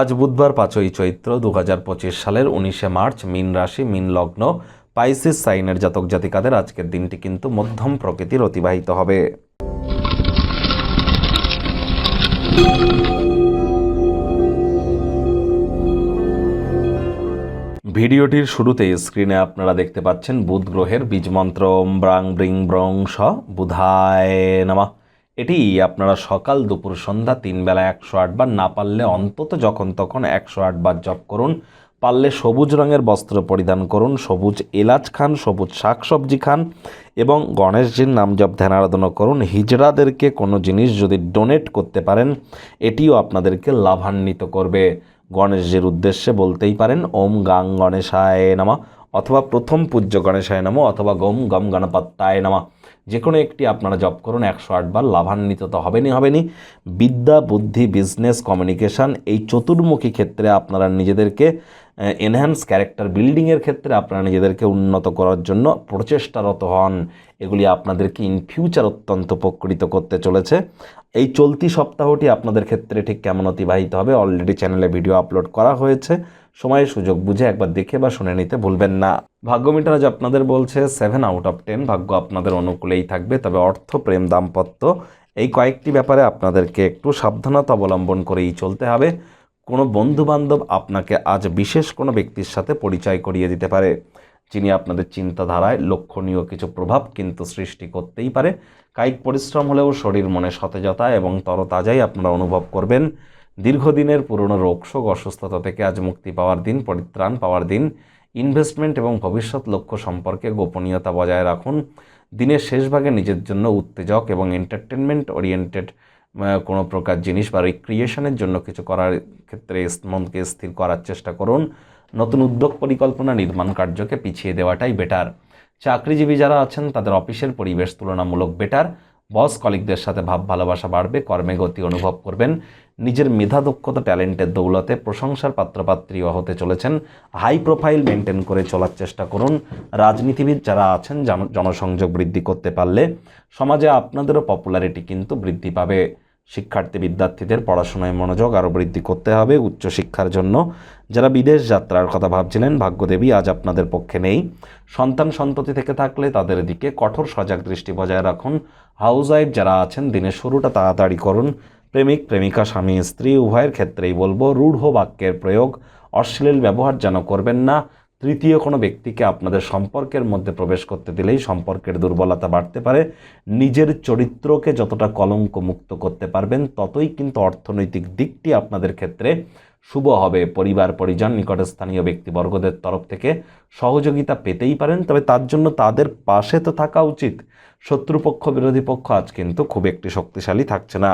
আজ বুধবার পাঁচই চৈত্র দু হাজার পঁচিশ সালের উনিশে মার্চ মিন রাশি, মিন লগ্ন, পাইসিস সাইনের জাতক জাতিকাদের আজকের দিনটি কিন্তু মধ্যম প্রকৃতির অতিবাহিত হবে। ভিডিওটির শুরুতে স্ক্রিনে আপনারা দেখতে পাচ্ছেন বুধ গ্রহের বীজমন্ত্র ব্রাং ব্রিং ব্রং স বুধায় নামা। এটি আপনারা সকাল দুপুর সন্ধ্যা তিন বেলা একশো আটবার না পারলে অন্তত যখন তখন একশো আটবার জপ করুন। পারলে সবুজ রঙের বস্ত্র পরিধান করুন, সবুজ এলাচ খান, সবুজ শাকসবজি খান এবং গণেশজির নাম জপ ধ্যান আরাধনা করুন। হিজড়াদেরকে কোনো জিনিস যদি ডোনেট করতে পারেন, এটিও আপনাদেরকে লাভান্বিত করবে। গণেশজির উদ্দেশ্যে বলতেই পারেন, ওম গাং গণেশায় নামা অথবা প্রথম পূজ্য গণেশায় নামা অথবা গম গম গণপত্তায় নামা। যে কোনো একটি আপনারা জব করুন, একশো আটবার লাভান্বিত তো হবেনই হবেনি বিদ্যা, বুদ্ধি বিজনেস কমিউনিকেশন এই চতুর্মুখী ক্ষেত্রে আপনারা নিজেদেরকে এনহ্যান্স ক্যারেক্টার বিল্ডিংয়ের ক্ষেত্রে আপনারা নিজেদেরকে উন্নত করার জন্য প্রচেষ্টারত হন। এগুলি আপনাদেরকে ইন ফিউচার অত্যন্ত উপকৃত করতে চলেছে। এই চলতি সপ্তাহটি আপনাদের ক্ষেত্রে ঠিক কেমন অতিবাহিত হবে? অলরেডি চ্যানেলে ভিডিও আপলোড করা হয়েছে। সময় সুযোগ বুঝে একবার দেখে বা শুনে নিতে ভুলবেন না। ভাগ্য মিটার আজ আপনাদের বলছে সেভেন আউট অফ টেন ভাগ্য আপনাদের অনুকূলেই থাকবে, তবে অর্থ, প্রেম, দাম্পত্য এই কয়েকটি ব্যাপারে আপনাদেরকে একটু সাবধানতা অবলম্বন করেই চলতে হবে। কোনো বন্ধুবান্ধব আপনাকে আজ বিশেষ কোনো ব্যক্তির সাথে পরিচয় করিয়ে দিতে পারে, যিনি আপনাদের চিন্তাধারায় লক্ষণীয় কিছু প্রভাব কিন্তু সৃষ্টি করতেই পারে। কায়িক পরিশ্রম হলেও শরীর মনে সতেজতা এবং তরতাজাই আপনারা অনুভব করবেন। দীর্ঘদিনের পুরনো রোগশোক অসুস্থতা থেকে আজ মুক্তি পাওয়ার দিন, পরিত্রাণ পাওয়ার দিন। ইনভেস্টমেন্ট এবং ভবিষ্যৎ লক্ষ্য সম্পর্কে গোপনীয়তা বজায় রাখুন। দিনের শেষ ভাগে নিজের জন্য উত্তেজক এবং এন্টারটেনমেন্ট ওরিয়েন্টেড কোনো প্রকার জিনিস বা রিক্রিয়েশনের জন্য কিছু করার ক্ষেত্রে মনকে স্থির করার চেষ্টা করুন। নতুন উদ্যোগ পরিকল্পনা, নির্মাণ কার্যকে পিছিয়ে দেওয়াটাই বেটার চাকরিজীবী যারা আছেন, তাদের অফিসের পরিবেশ তুলনামূলক বেটার বস কলিকদের সাথে ভাব ভালোবাসা বাড়বে, কর্মে গতি অনুভব করবেন। নিজের মেধা দক্ষতা ট্যালেন্টের দৌলতে প্রশংসার পাত্রপাত্রীও হতে চলেছেন। হাই প্রোফাইল মেনটেন করে চলার চেষ্টা করুন। রাজনীতিবিদ যারা আছেন জনসংযোগ বৃদ্ধি করতে পারলে সমাজে আপনাদেরও পপুলারিটি কিন্তু বৃদ্ধি পাবে। শিক্ষার্থী, বিদ্যার্থীদের পড়াশোনায় মনোযোগ আরও বৃদ্ধি করতে হবে উচ্চশিক্ষার জন্য। যারা বিদেশ যাত্রার কথা ভাবছিলেন, ভাগ্যদেবী আজ আপনাদের পক্ষে নেই। সন্তান সন্ততি থেকে থাকলে তাদের দিকে কঠোর সজাগ দৃষ্টি বজায় রাখুন। হাউস ওয়াইফ যারা আছেন, দিনের শুরুটা তাড়াতাড়ি করুন। প্রেমিক, প্রেমিকা, স্বামী, স্ত্রী, উভয়ের ক্ষেত্রেই বলব, রূঢ় বাক্যের প্রয়োগ অশ্লীল ব্যবহার যেন করবেন না। তৃতীয়, কোনো ব্যক্তিকে আপনাদের সম্পর্কের মধ্যে প্রবেশ করতে দিলেই সম্পর্কের দুর্বলতা বাড়তে পারে। নিজের চরিত্রকে যতটা কলঙ্ক মুক্ত করতে পারবেন, ততই কিন্তু অর্থনৈতিক দিকটি আপনাদের ক্ষেত্রে শুভ হবে। পরিবার, পরিজন নিকটস্থানীয় ব্যক্তিবর্গদের তরফ থেকে সহযোগিতা পেতেই পারেন, তবে তার জন্য তাদের পাশে তো থাকা উচিত। শত্রুপক্ষ, বিরোধী পক্ষ আজ কিন্তু খুব একটি শক্তিশালী থাকছে না।